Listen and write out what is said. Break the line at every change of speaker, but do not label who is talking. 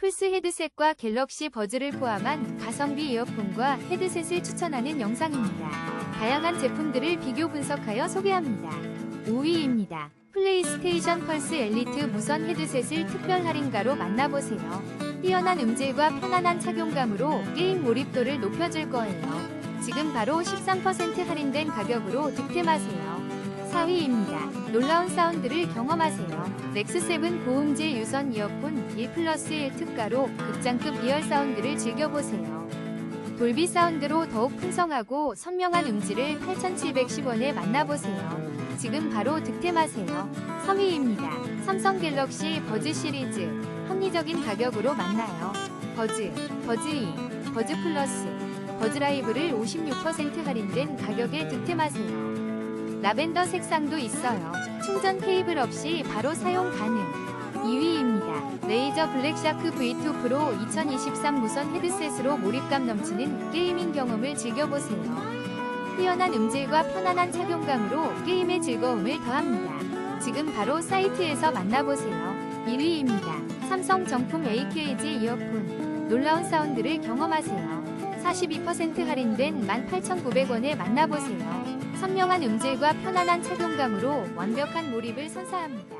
플스 헤드셋과 갤럭시 버즈를 포함한 가성비 이어폰과 헤드셋을 추천하는 영상입니다. 다양한 제품들을 비교 분석하여 소개합니다. 5위입니다. 플레이스테이션 펄스 엘리트 무선 헤드셋을 특별 할인가로 만나보세요. 뛰어난 음질과 편안한 착용감으로 게임 몰입도를 높여줄 거예요. 지금 바로 13% 할인된 가격으로 득템하세요. 4위입니다. 놀라운 사운드를 경험하세요. 넥스7 고음질 유선 이어폰 1 플러스 1 특가로 극장급 리얼 사운드를 즐겨보세요. 돌비 사운드로 더욱 풍성하고 선명한 음질을 8,710원에 만나보세요. 지금 바로 득템하세요. 3위입니다. 삼성 갤럭시 버즈 시리즈 합리적인 가격으로 만나요. 버즈, 버즈 2, 버즈 플러스, 버즈 라이브를 56% 할인된 가격에 득템하세요. 라벤더 색상도 있어요. 충전 케이블 없이 바로 사용 가능. 2위입니다. 레이저 블랙샤크 V2 프로 2023 무선 헤드셋으로 몰입감 넘치는 게이밍 경험을 즐겨보세요. 뛰어난 음질과 편안한 착용감으로 게임의 즐거움을 더합니다. 지금 바로 사이트에서 만나보세요. 1위입니다. 삼성 정품 AKG 이어폰. 놀라운 사운드를 경험하세요. 42% 할인된 18,900원에 만나보세요. 선명한 음질과 편안한 착용감으로 완벽한 몰입을 선사합니다.